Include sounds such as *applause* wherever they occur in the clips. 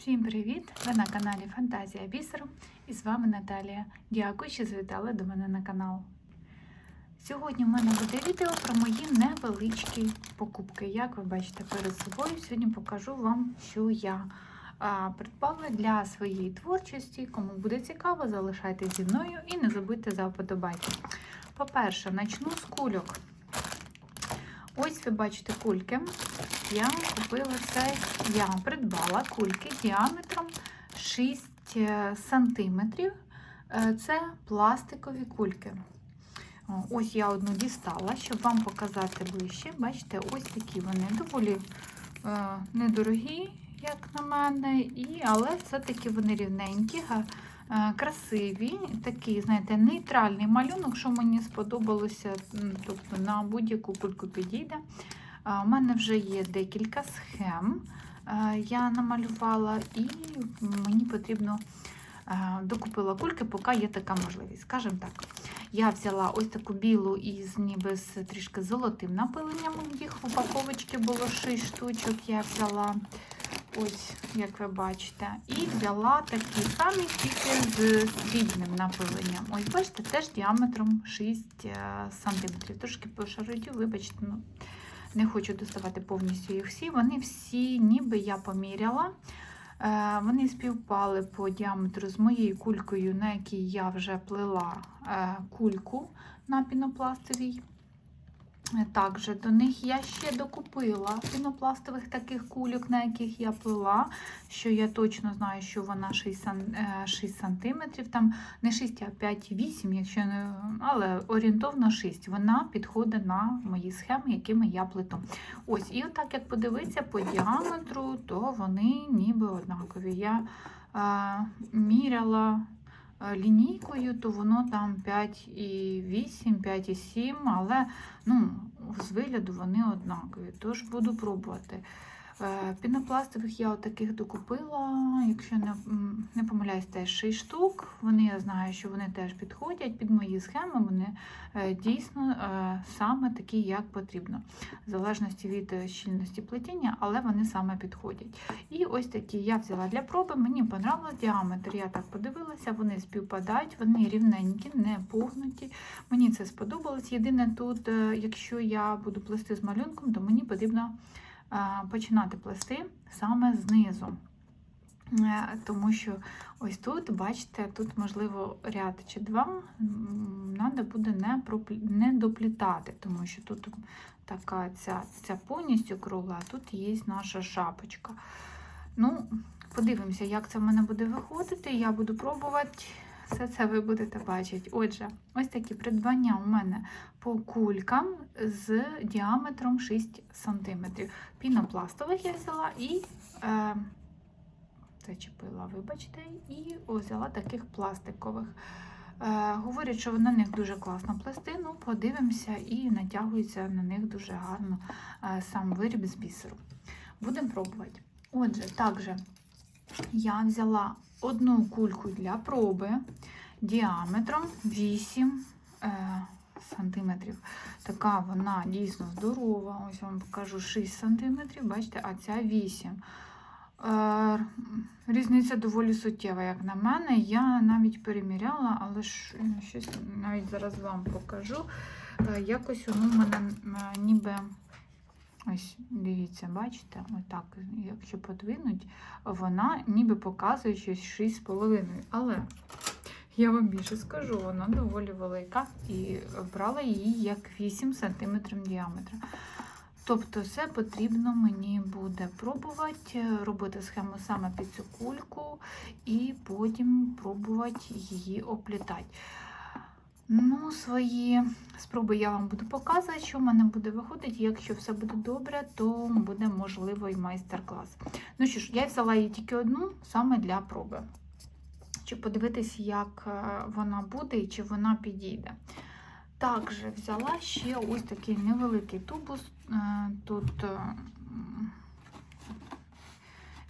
Всім привіт! Ви на каналі Фантазія Бісеру і з вами Наталія. Дякую, що завітали до мене на канал. Сьогодні в мене буде відео про мої невеличкі покупки. Як ви бачите перед собою, сьогодні покажу вам, що я придбала для своєї творчості. Кому буде цікаво, залишайтесь зі мною і не забудьте за вподобайки. По-перше, почну з кульок. Ось ви бачите кульки. Я купила це, я придбала кульки діаметром 6 см. Це пластикові кульки. Ось я одну дістала, щоб вам показати ближче. Бачите, ось такі вони доволі е, недорогі, як на мене, і, але все-таки вони рівненькі, е, красиві. Такий, знаєте, нейтральний малюнок, що мені сподобалося, тобто на будь-яку кульку підійде. У мене вже є декілька схем. е, Я намалювала, і мені потрібно е, докупила кульки, поки є така можливість. Скажімо так, я взяла ось таку білу із ніби з трішки золотим напиленням. Їх в упаковочці було 6 штучок. Я взяла ось, як ви бачите, і взяла такі самі тільки з срібним напиленням. Ось, бачите, теж діаметром 6 см. Трошки пошародю, вибачте, ну. Не хочу доставати повністю їх всі. Вони всі, ніби я поміряла. Е, Вони співпали по діаметру з моєю кулькою, на якій я вже плела е, кульку на пінопластовій. Також до них я ще докупила пінопластових таких кульок, на яких я плела, що я точно знаю, що вона 6, сан- е, 6 см, там не 6, а 5-8, якщо не, але орієнтовно 6. Вона підходить на мої схеми, якими я плету. Ось, і отак, як подивитися по діаметру, то вони ніби однакові. Я е, міряла лінійкою, то воно там 5,8, 5,7, але ну, з вигляду вони однакові. Тож буду пробувати. Е, Пінопластових я отаких докупила, якщо не, не помиляюсь, теж 6 штук. Вони я знаю, що вони теж підходять під мої схеми. Вони е, дійсно е, саме такі, як потрібно, в залежності від щільності плетіння, але вони саме підходять. І ось такі я взяла для проби. Мені понравилось діаметр. Я так подивилася, вони співпадають, вони рівненькі, не погнуті. Мені це сподобалось. Єдине тут, якщо я буду плести з малюнком, то мені потрібно починати плести саме знизу. Е, Тому що ось тут, бачите, тут, можливо, ряд чи два, треба буде не, не доплітати, тому що тут така ця, ця повністю кругла, а тут є наша шапочка. Ну, подивимося, як це в мене буде виходити. Я буду пробувати. Все це ви будете бачити. Отже, ось такі придбання у мене по кулькам з діаметром 6 см. Пінопластових я взяла і е, зачепила, вибачте, і взяла таких пластикових. Е, говорять, що на них дуже класно плести, ну подивимося і натягується на них дуже гарно е, сам виріб з бісеру. Будемо пробувати. Отже, також я взяла одну кульку для проби діаметром 8 е, сантиметрів. Така вона дійсно здорова. Ось вам покажу 6 сантиметрів, бачите, а ця 8. Е, Різниця доволі суттєва, як на мене. Я навіть переміряла, але е, щось навіть зараз вам покажу. Е, Якось воно в мене ніби. Ось, дивіться, бачите, отак, якщо подвинуть, вона ніби показує щось 6,5. Але я вам більше скажу, вона доволі велика і брала її як 8 см діаметра. Тобто, це потрібно мені буде пробувати, робити схему саме під цю кульку, і потім пробувати її оплітати. Ну, свої спроби я вам буду показувати, що в мене буде виходити. Якщо все буде добре, то буде можливо і майстер-клас. Ну що ж, я взяла її тільки одну саме для проби. Щоб подивитись, як е, вона буде і чи вона підійде. Також взяла ще ось такий невеликий тубус. Е, Тут е,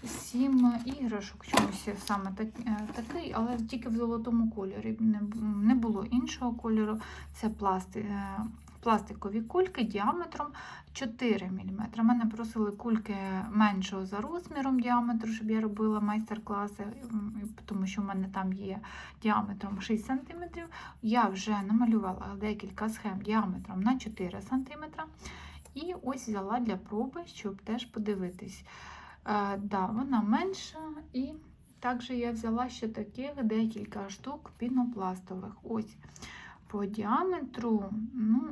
сім іграшок, чомусь саме так, е, такий, але тільки в золотому кольорі. Не, не було іншого кольору. Це пласти, е, пластикові кульки діаметром 4 мм. Мене просили кульки меншого за розміром діаметру, щоб я робила майстер-класи, тому що в мене там є діаметром 6 см. Я вже намалювала декілька схем діаметром на 4 см. І ось взяла для проби, щоб теж подивитись. Е, да, вона менша, і також я взяла ще таких декілька штук пінопластових. Ось по діаметру, ну,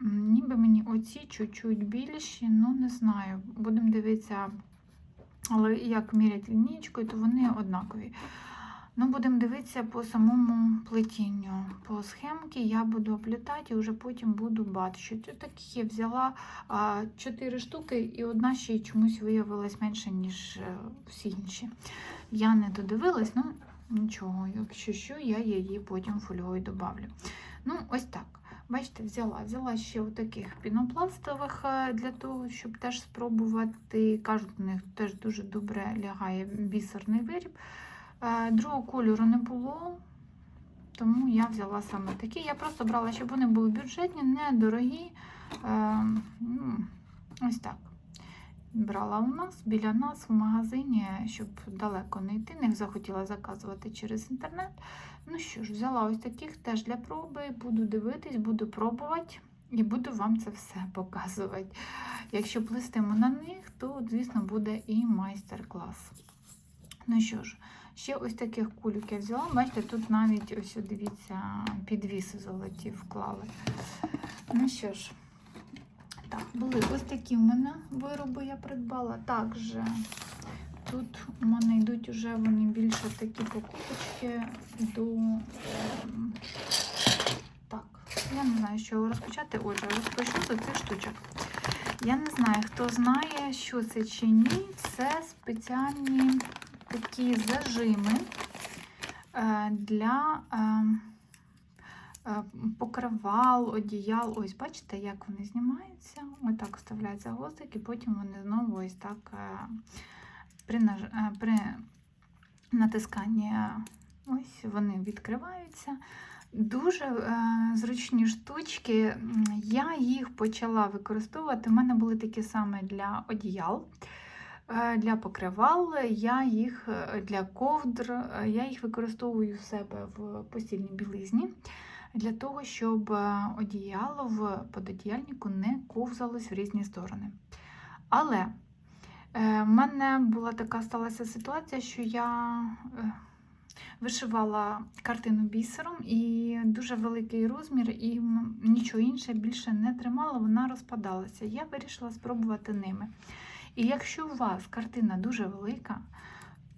ніби мені оці чуть-чуть більші, ну не знаю. Будемо дивитися, але як мірять лінійкою, то вони однакові. Ну, будемо дивитися по самому плетінню. По схемці я буду оплітати і вже потім буду бачити. Таких я взяла а, 4 штуки, і одна ще й чомусь виявилась менше, ніж е, всі інші. Я не додивилась, ну нічого, якщо що, я її потім фольгою добавлю. Ну, ось так. Бачите, взяла. Взяла ще таких пінопластових е, для того, щоб теж спробувати. Кажуть, у них теж дуже добре лягає бісерний виріб. Другого кольору не було, тому я взяла саме такі. Я просто брала, щоб вони були бюджетні, недорогі. Е, ну, Ось так. Брала у нас біля нас в магазині, щоб далеко не йти. Не захотіла заказувати через інтернет. Ну що ж, взяла ось таких теж для проби. Буду дивитись, буду пробувати і буду вам це все *laughs* показувати. Якщо плестимо на них, то, звісно, буде і майстер-клас. Ну що ж, ще ось таких кульок я взяла. Бачите, тут навіть ось дивіться, підвіси золоті вклали. Ну що ж, так, були ось такі в мене вироби я придбала. Також тут у мене йдуть вже вони більше такі покупочки до. ем, Так, я не знаю, що розпочати. Отже, розпочну з цих штучок. Я не знаю, хто знає, що це чи ні. Це спеціальні такі зажими е, для е, е, покривал, одіял. Ось, бачите, як вони знімаються. Ось так вставляється гвоздик, і потім вони знову ось так при, при натисканні ось вони відкриваються. Дуже е, зручні штучки. Я їх почала використовувати. У мене були такі саме для одіял, для покривал. Я їх е, для ковдр, е, я їх використовую в себе в постільній білизні для того, щоб е, одіяло в пододіяльнику не ковзалось в різні сторони. Але е, в мене була така сталася ситуація, що я. е, вишивала картину бісером і дуже великий розмір, і нічого інше більше не тримала, вона розпадалася. Я вирішила спробувати ними. І якщо у вас картина дуже велика,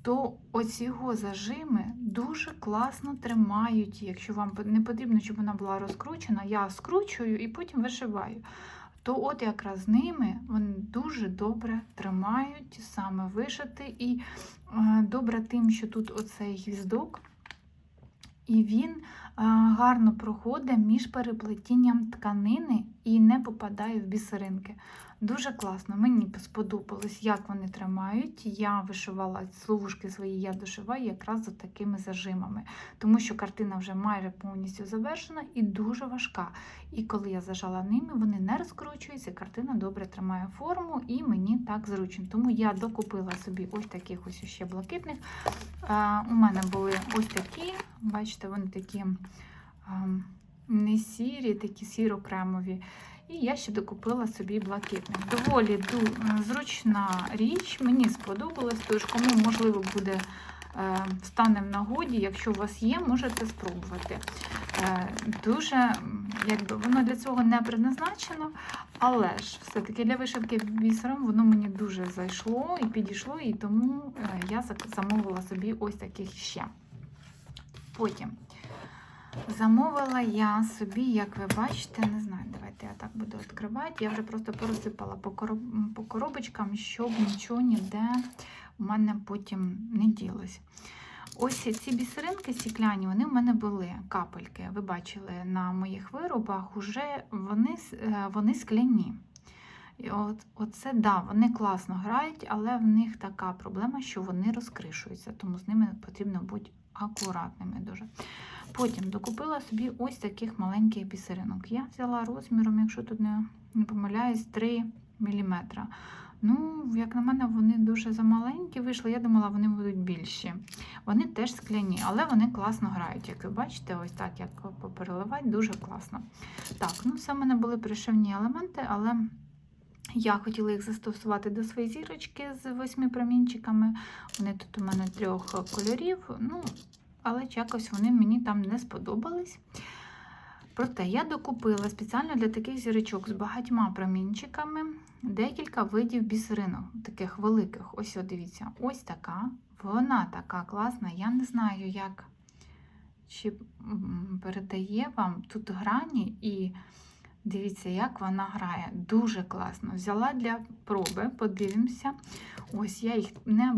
то оці його зажими дуже класно тримають. Якщо вам не потрібно, щоб вона була розкручена, я скручую і потім вишиваю. То от якраз ними вони дуже добре тримають саме вишити. І е, добре тим, що тут оцей гвіздок, і він е, гарно проходить між переплетінням тканини і не попадає в бісеринки. Дуже класно, мені сподобалось, як вони тримають. Я вишивала словушки свої, я дошиваю якраз за такими зажимами, тому що картина вже майже повністю завершена і дуже важка. І коли я зажала ними, вони не розкручуються, картина добре тримає форму і мені так зручно. Тому я докупила собі ось таких ось ще блакитних. Е, У мене були ось такі, бачите, вони такі ем, не сірі, такі сіро-кремові. І я ще докупила собі блакитних. Доволі зручна річ, мені сподобалось, тож кому можливо буде е, стане в нагоді, якщо у вас є, можете спробувати. Е, Дуже якби воно для цього не предназначено, але ж все-таки для вишивки бісером воно мені дуже зайшло і підійшло, і тому е, я замовила собі ось таких ще. Потім замовила я собі, як ви бачите, не знаю, давайте я так буду відкривати. Я вже просто порозсипала по, короб- по коробочкам, щоб нічого ніде у мене потім не ділось. Ось ці бісеринки стікляні, вони в мене були капельки. Ви бачили на моїх виробах, уже вони, е, вони скляні. І от, оце, да, вони класно грають, але в них така проблема, що вони розкришуються, тому з ними потрібно бути акуратними дуже. Потім докупила собі ось таких маленьких бісеринок. Я взяла розміром, якщо тут не, не помиляюсь, 3 мм. Ну, як на мене, вони дуже замаленькі вийшли. Я думала, вони будуть більші. Вони теж скляні, але вони класно грають. Як ви бачите, ось так, як попереливати, дуже класно. Так, ну це в мене були пришивні елементи, але я хотіла їх застосувати до своєї зірочки з восьми промінчиками. Вони тут у мене трьох кольорів. Ну, але якось вони мені там не сподобались. Проте я докупила спеціально для таких зірочок з багатьма промінчиками декілька видів бісеринок, таких великих. Ось, о, дивіться, ось така. Вона така класна. Я не знаю, як чи передає вам тут грані і дивіться, як вона грає. Дуже класно. Взяла для проби, подивимося. Ось я їх не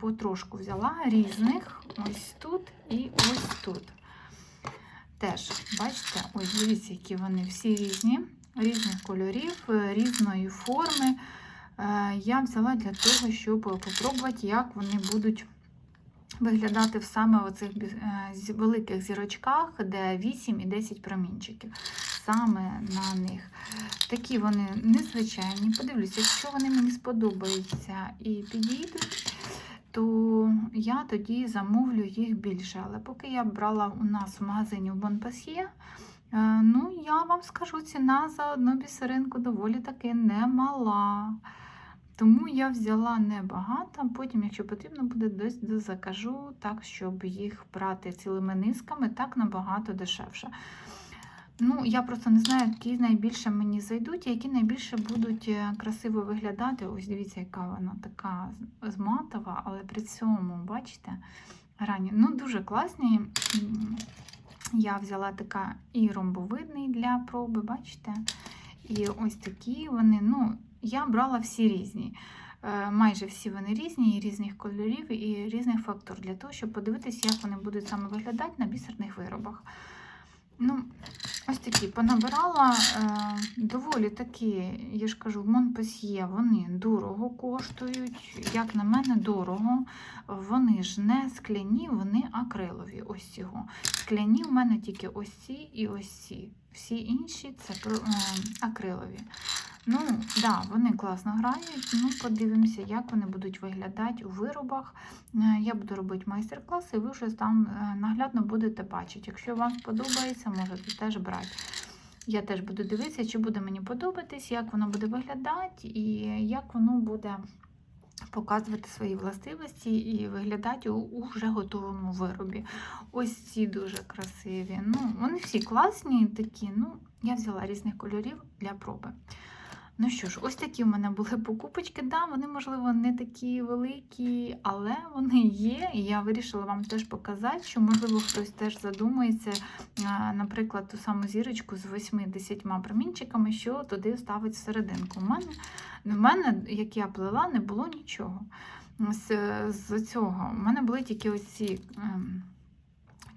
потрошку взяла різних. Ось тут і ось тут. Теж, бачите, ось дивіться, які вони всі різні, різних кольорів, е, різної форми. Е, Я взяла для того, щоб попробувати, як вони будуть виглядати в саме оцих бі- е, великих зірочках, де 8 і 10 промінчиків. Саме на них. Такі вони незвичайні. Подивлюся, якщо вони мені сподобаються і підійдуть, то я тоді замовлю їх більше. Але поки я брала у нас в магазині в Бонпасьє, е, ну я вам скажу, ціна за одну бісеринку доволі таки немала. Тому я взяла небагато, потім, якщо потрібно буде, десь дозакажу, так, щоб їх брати цілими низками, так набагато дешевше. Ну, я просто не знаю, які найбільше мені зайдуть, які найбільше будуть е, красиво виглядати. Ось дивіться, яка вона така з- з але при цьому, бачите, грані. Ну, дуже класні. Я взяла така і ромбовидний для проби, бачите? І ось такі вони. Ну, я брала всі різні. Е, Майже всі вони різні, і різних кольорів, і різних фактур, для того, щоб подивитися, як вони будуть саме виглядати на бісерних виробах. Ну, ось такі понабирала е, доволі такі, я ж кажу, в Монпасьє вони дорого коштують. Як на мене, дорого. Вони ж не скляні, вони акрилові. Ось цього. Скляні в мене тільки ось ці і ось ці. Всі інші це про- е, акрилові. Ну, да, вони класно грають. Ну, подивимося, як вони будуть виглядати у виробах. Е, Я буду робити майстер-клас, і ви вже там е, наглядно будете бачити. Якщо вам сподобається, можете теж брати. Я теж буду дивитися, чи буде мені подобатись, як воно буде виглядати, і як воно буде показувати свої властивості і виглядати у, вже готовому виробі. Ось ці дуже красиві. Ну, вони всі класні, такі. Ну, я взяла різних кольорів для проби. Ну що ж, ось такі в мене були покупочки. Да, вони, можливо, не такі великі, але вони є. І я вирішила вам теж показати, що, можливо, хтось теж задумається, наприклад, ту саму зірочку з 8-10 промінчиками, що туди ставить всерединку. У мене, в мене, як я плела, не було нічого. З, цього. У мене були тільки ось ці ем,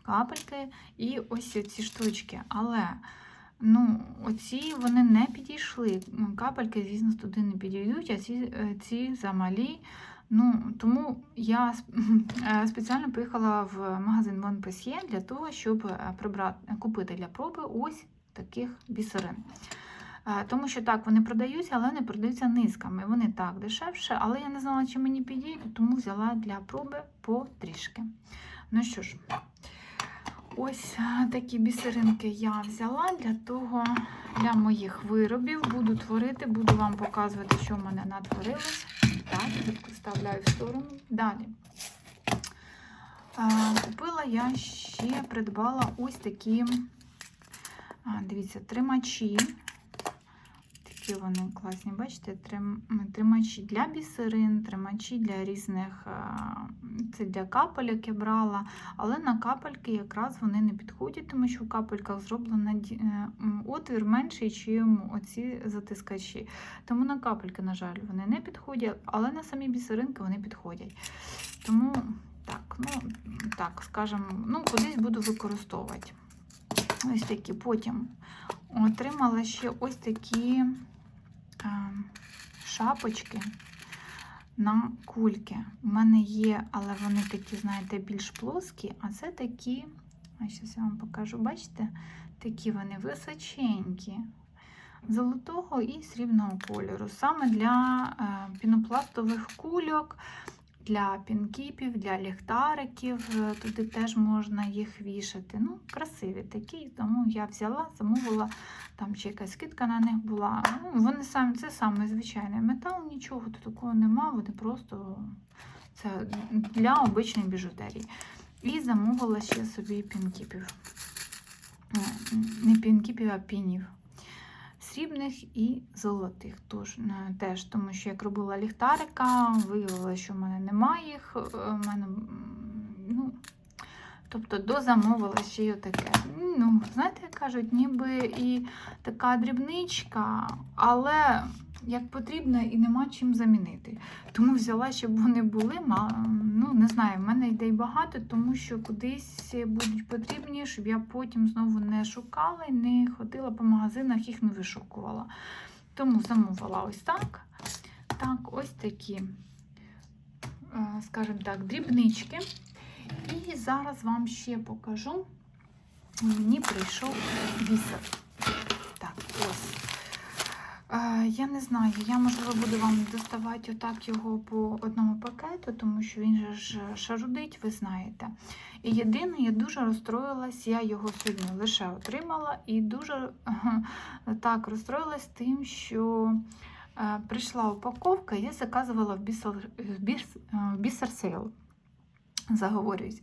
капельки і ось ці штучки. Але Ну, оці вони не підійшли. Ну, Капельки, звісно, туди не підійдуть, а ці, е, ці замалі. Ну, тому я *laughs* е, спеціально поїхала в магазин Bon Passie для того, щоб е, прибрати, купити для проби ось таких бісерин. Тому що так, вони продаються, але не продаються низками. Вони так дешевше, але я не знала, чи мені підійдуть, тому взяла для проби потрішки. Ну що ж, Ось такі бісеринки я взяла для того, для моїх виробів. Буду творити, буду вам показувати, що в мене натворилось. Так, вставляю в сторону. Далі. Купила я ще придбала ось такі, дивіться, тримачі. Такі вони класні, бачите, трим- тримачі для бісерин, тримачі для різних, це для капелек я брала. Але на капельки якраз вони не підходять, тому що в капельках зроблено е, отвір менший, ніж оці затискачі. Тому на капельки, на жаль, вони не підходять, але на самі бісеринки вони підходять. Тому так, ну так, скажемо, ну, кудись буду використовувати. Ось такі. Потім отримала ще ось такі. Е, шапочки на кульки. У мене є, але вони такі, знаєте, більш плоскі, а це такі, зараз я вам покажу, бачите, такі вони височенькі. Золотого і срібного кольору. Саме для е, пінопластових кульок, для пінкіпів, для ліхтариків. Е, Туди теж можна їх вішати. Ну, красиві такі, тому я взяла, замовила, там ще якась скидка на них була. Ну, вони самі, це саме звичайний метал, нічого тут такого нема, вони просто це для обичної біжутерії. І замовила ще собі пінкіпів. Е, Не пінкіпів, а пінів. Срібних і золотих. Тож, теж, тому що як робила ліхтарика, виявила, що в мене немає їх. е, В мене, ну, тобто дозамовила ще й отаке. Ну, знаєте, як кажуть, ніби і така дрібничка, але як потрібно і нема чим замінити. Тому взяла, щоб вони були. Ну, не знаю, в мене ідей багато, тому що кудись будуть потрібні, щоб я потім знову не шукала і не ходила по магазинах, їх не вишукувала. Тому замовила ось так. Так, ось такі, е, скажімо так, дрібнички. І зараз вам ще покажу. Мені прийшов бісер. Е, Я не знаю, я можливо буду вам доставати отак його по одному пакету, тому що він же ж шарудить, ви знаєте. І єдине, я дуже розстроїлась, я його сьогодні лише отримала, і дуже так розстроїлась тим, що е, прийшла упаковка, я заказувала в бісер, в е. Заговорююсь.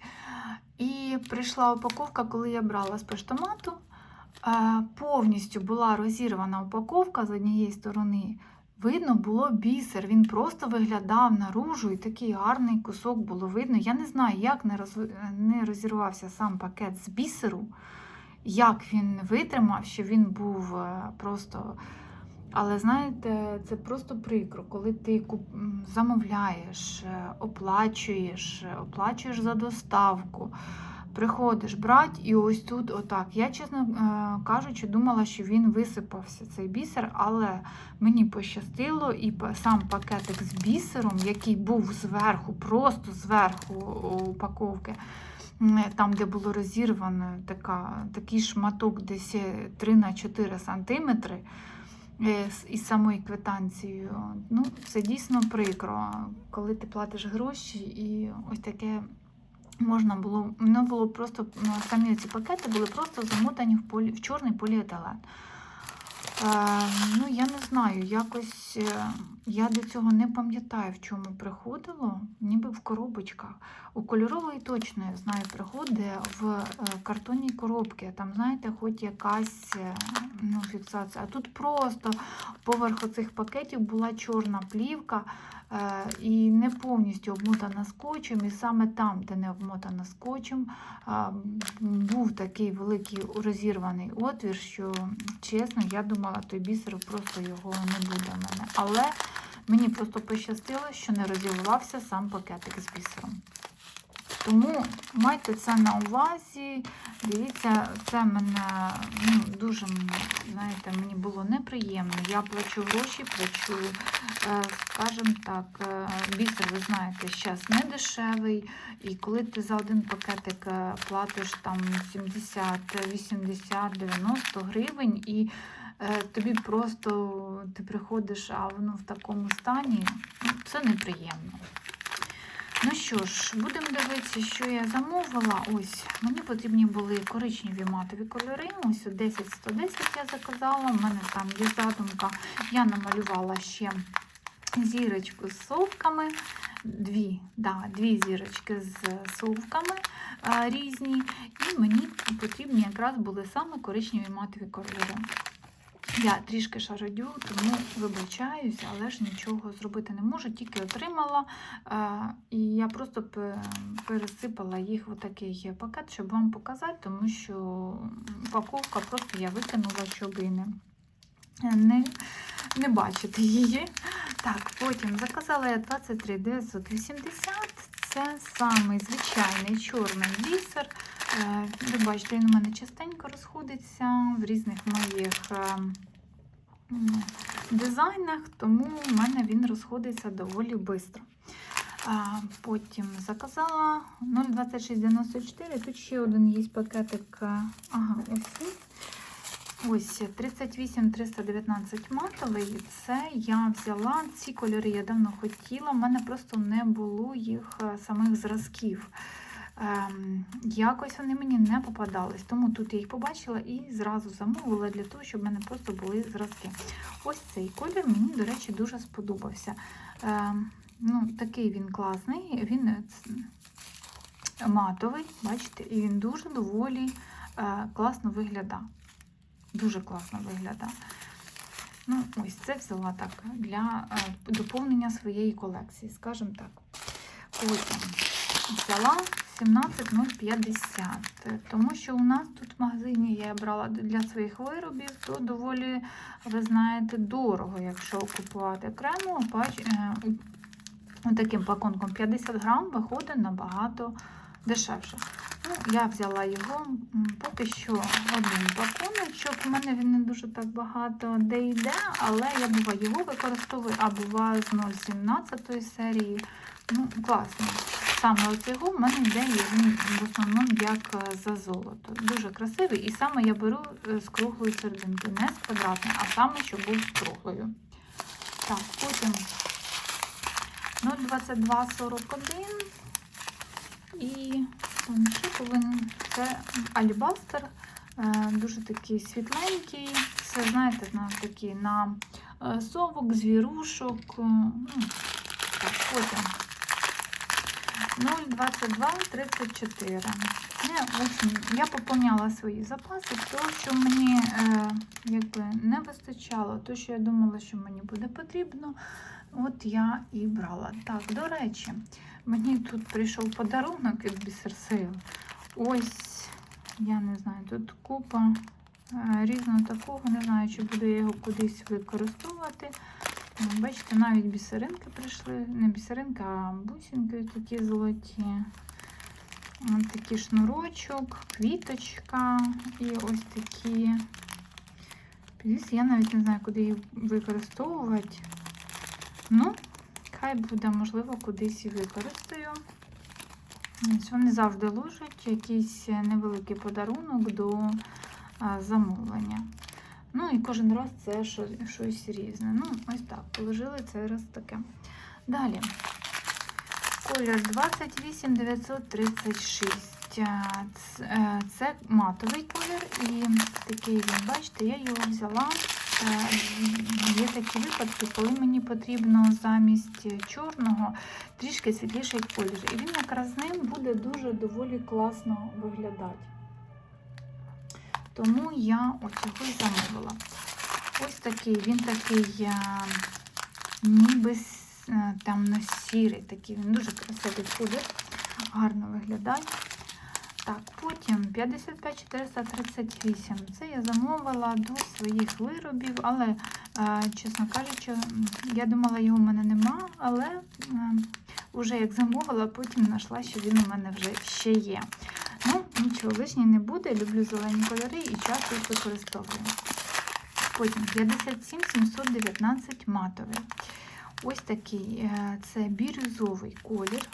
І прийшла упаковка, коли я брала з поштомату. Повністю була розірвана упаковка з однієї сторони. Видно було бісер, він просто виглядав наружу, і такий гарний кусок було видно. Я не знаю, як не, роз... не розірвався сам пакет з бісеру, як він витримав, що він був е, просто. Але знаєте, це просто прикро, коли ти замовляєш, е, оплачуєш, е, оплачуєш за доставку. Приходиш брати, і ось тут отак. Я, чесно е, кажучи, думала, що він висипався цей бісер, але мені пощастило, і сам пакетик з бісером, який був зверху, просто зверху упаковки, там, де було розірвано така, такий шматок десь 3 на 4 сантиметри е, із самою квитанцією. Ну, це дійсно прикро, коли ти платиш гроші і ось таке можна було, воно було просто, ну, самі ці пакети були просто замотані в, полі, в чорний поліетилен. Е, ну, я не знаю, якось е, я до цього не пам'ятаю, в чому приходило, ніби в коробочках. У кольорової точно я знаю, приходить в е, картонній коробці. Там, знаєте, хоч якась е, ну, фіксація. А тут просто поверх цих пакетів була чорна плівка і не повністю обмотана скотчем. І саме там, де не обмотана скотчем, був такий великий розірваний отвір, що чесно, я думала, той бісер просто його не буде в мене. Але мені просто пощастило, що не розірвався сам пакетик з бісером. Тому майте це на увазі. Дивіться, це мене ну, дуже знаєте, мені було неприємно. Я плачу гроші, плачу, е, скажімо так, е, бісер, ви знаєте, зараз не дешевий. І коли ти за один пакетик е, платиш там 70, 80, 90 гривень, і тобі просто ти приходиш, а воно в такому стані, ну, це неприємно. Ну що ж, будемо дивитися, що я замовила. Ось, мені потрібні були коричневі матові кольори. Ось 10-110 я заказала. У мене там є задумка. Я намалювала ще зірочку з совками. Дві, да, дві зірочки з совками а, різні. І мені потрібні якраз були саме коричневі матові кольори. Я трішки шародю, тому вибачаюсь, але ж нічого зробити не можу, тільки отримала. Е, І я просто пересипала їх в такий пакет, щоб вам показати, тому що упаковка просто я викинула, щоб і не, не, не бачити її. Так, потім заказала я 23 980. Це самий звичайний чорний бісер. Е, Ви бачите, він у мене частенько розходиться в різних моїх е, дизайнах, тому в мене він розходиться доволі швидко. Потім заказала 02694. Тут ще один є пакетик. Ага, ось. Ось 38 319 матовий. Це я взяла. Ці кольори я давно хотіла. У мене просто не було їх е, самих зразків. Ем, якось вони мені не попадались. Тому тут я їх побачила і зразу замовила для того, щоб в мене просто були зразки. Ось цей колір мені, до речі, дуже сподобався. Ем, ну, такий він класний, він е, матовий, бачите, і він дуже доволі е, класно виглядає. Дуже класно виглядає. Ну, ось це взяла так для е, доповнення своєї колекції, скажімо так. Потім взяла 17050, е, тому що у нас тут в магазині я брала для своїх виробів, то доволі, ви знаєте, дорого, якщо купувати окремо, е, таким пакунком 50 грам виходить набагато дешевше. Ну, я взяла його поки що один пакуночок. У мене він не дуже так багато де йде, але я буває його використовую, а буває з 0,17 серії. Ну, класно. Саме оцього в мене йде він в основному як е, за золото. Дуже красивий. І саме я беру е, з круглої серединки, не з квадратної, а саме, щоб був з круглою. Так, потім 0,2241 і там ще повинен це альбастер, е, дуже такий світленький. Це, знаєте, на такі на совок, звірушок. Ну, так, потім 0,2234. Не, в я поповняла свої запаси, то, що мені е, якби не вистачало, то, що я думала, що мені буде потрібно, от я і брала. Так, до речі, мені тут прийшов подарунок від Бісерсейл. Ось, я не знаю, тут купа е, різного такого, не знаю, чи буду я його кудись використовувати. Ну, Бачите, навіть бісеринки прийшли. Не бісеринки, а бусинки такі золоті. Ось такий шнурочок, квіточка і ось такі. Плюс я навіть не знаю, куди їх використовувати. Ну, хай буде, можливо, кудись і використаю. Вони завжди ложать якийсь невеликий подарунок до замовлення. Ну і кожен раз це що- щось різне. Ну, ось так, положили цей раз таке. Далі. Колір 28936. Е, е, Це матовий колір, і такий він, бачите, я його взяла. Е, Є такі випадки, коли мені потрібно замість чорного трішки світліший колір. І він якраз з ним буде дуже доволі класно виглядати. Тому я оцього і замовила. Ось такий, він такий е, ніби е, темно-сірий, такий, він дуже красивий колір, гарно виглядає. Так, потім 55438. Це я замовила до своїх виробів, але, е, чесно кажучи, я думала, його в мене нема, але вже як замовила, потім знайшла, що він у мене вже ще є. Нічого, лишнє не буде. Люблю зелені кольори і часто їх використовую. Потім 57 719 матовий. Ось такий е, це бірюзовий колір.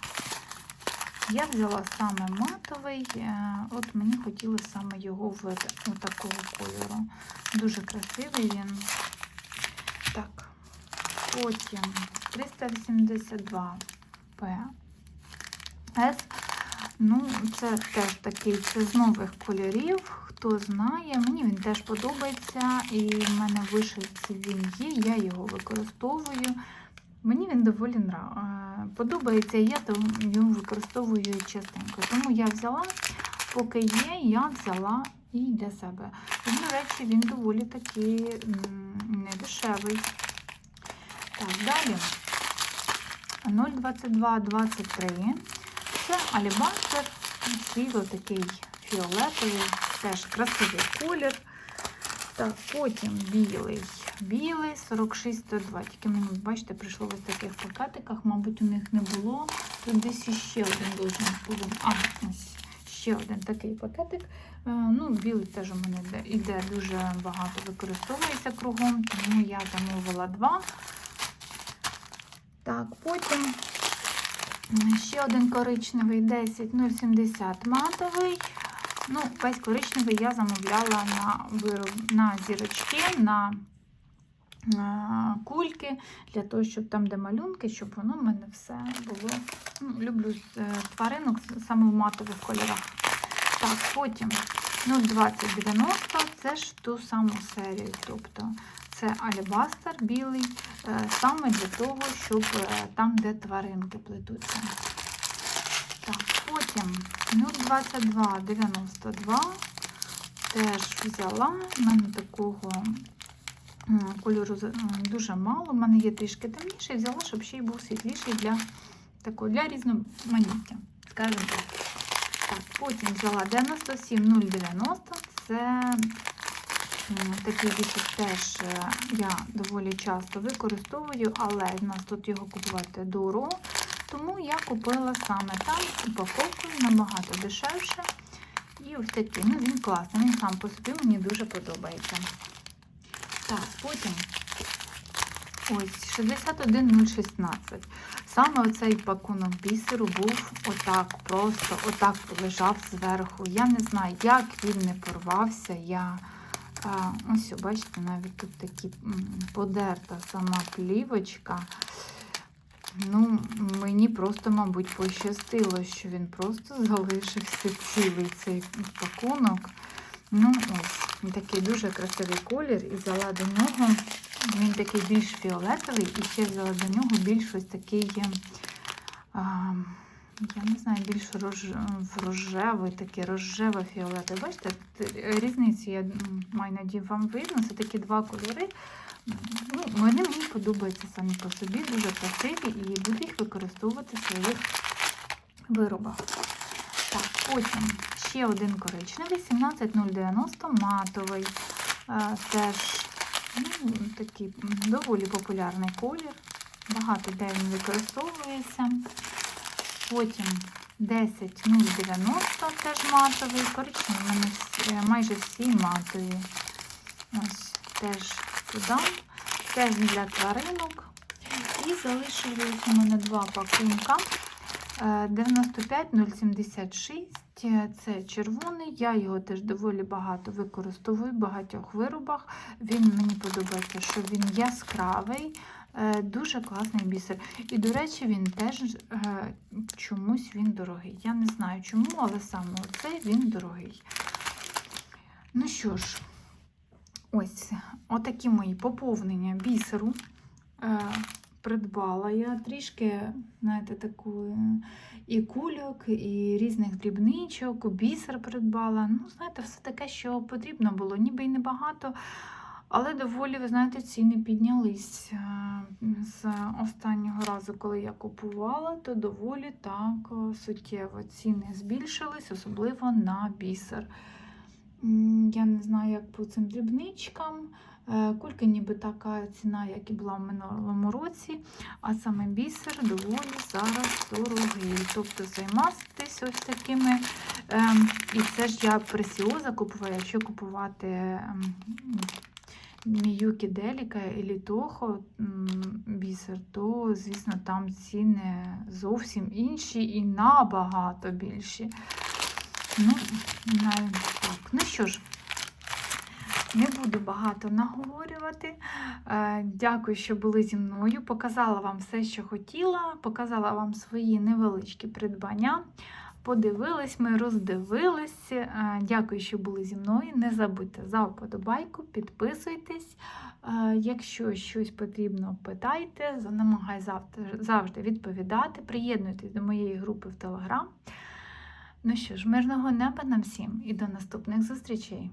Я взяла саме матовий, е, от мені хотілося саме його в такого кольору. Дуже красивий він. Так, потім 382 П. С. Ну, це теж такий, це з нових кольорів. Хто знає, мені він теж подобається, і в мене вишивці він є, я його використовую. Мені він доволі е, подобається, і я його використовую частенько. Тому я взяла, поки є, я взяла і для себе. І, до речі, він доволі такий недешевий. Так, далі 0,2223. Це алібастер, світло такий фіолетовий, теж красивий колір. Так, потім білий. Білий 4602. Тільки мені, бачите, прийшло в ось таких пакетиках, мабуть, у них не було. Тут десь іще один должен бути. А, ось ще ще один такий пакетик. Е, Ну, білий теж у мене йде- дуже багато використовується кругом, тому я замовила два. Так, потім ще один коричневий 10,070 матовий. Ну, весь коричневий я замовляла на вироб, на зірочки, на е, кульки, для того, щоб там, де малюнки, щоб воно в мене все було. Ну, люблю е, тваринок саме в матових кольорах. Так, потім ну, 2090 це ж ту саму серію. Тобто це алібастер білий, е, саме для того, щоб е, там, де тваринки плетуться. Так, потім 02292 теж взяла. У мене такого кольору дуже мало. У мене є трішки темніший, взяла, щоб ще й був світліший для такого для різноманіття. Скажімо так. Так, потім взяла 97090. Це такий бісер теж е, я доволі часто використовую, але в нас тут його купувати дорого. Тому я купила саме там упаковкою набагато дешевше. І ось такий. Ну, він класний, він сам по собі мені дуже подобається. Так, потім ось 61016. Саме оцей пакунок бісеру був отак, просто отак лежав зверху. Я не знаю, як він не порвався. Я а, ось, бачите, навіть тут такі подерта сама плівочка. Ну, мені просто, мабуть, пощастило, що він просто залишився цілий цей пакунок. Ну, ось, такий дуже красивий колір, і взяла до нього, він такий більш фіолетовий, і ще взяла до нього більш ось такий, е, а, я не знаю, більш рож, рожевий, такий рожево-фіолетовий. Бачите, т- різницю я маю надію, вам видно. Це такі два кольори. Ну, вони мені подобаються самі по собі, дуже красиві, і буду їх використовувати в своїх виробах. Так, потім ще один коричневий, 17090 матовий. Е, Теж ну, такий доволі популярний колір. Багато де він використовується. Потім 10090 теж матовий, коричневий, в мене е, майже всі матові. Ось теж туди. Теж для тваринок. І залишилось у мене два пакунка. Е, 95076 е, це червоний. Я його теж доволі багато використовую в багатьох виробах. Він мені подобається, що він яскравий, е, дуже класний бісер. І, до речі, він теж е, чомусь він дорогий. Я не знаю чому, але саме оцей він дорогий. Ну що ж, ось отакі мої поповнення бісеру. Придбала я трішки, знаєте, таку е, і кульок, і різних дрібничок, бісер придбала. Ну, знаєте, все таке, що потрібно було, ніби й небагато. Але доволі, ви знаєте, ціни піднялись. Е, З останнього разу, коли я купувала, то доволі так е, суттєво ціни збільшились, особливо на бісер. Я не знаю, як по цим дрібничкам. Е, Кульки ніби така ціна, як і була в минулому році, а саме бісер доволі зараз дорогий. Тобто займатися ось такими. ем, І це ж я пресіоза купувала, якщо купувати ем, Міюкі Деліка і Літохо бісер, то, звісно, там ціни зовсім інші і набагато більші. Ну, навіть так. Ну що ж, не буду багато наговорювати. Е, Дякую, що були зі мною. Показала вам все, що хотіла, показала вам свої невеличкі придбання. Подивились, ми роздивились. Е, Дякую, що були зі мною. Не забудьте за вподобайку, підписуйтесь. Е, Якщо щось потрібно, питайте, намагай завжди, завжди відповідати. Приєднуйтесь до моєї групи в Телеграм. Ну що ж, мирного неба нам всім і до наступних зустрічей!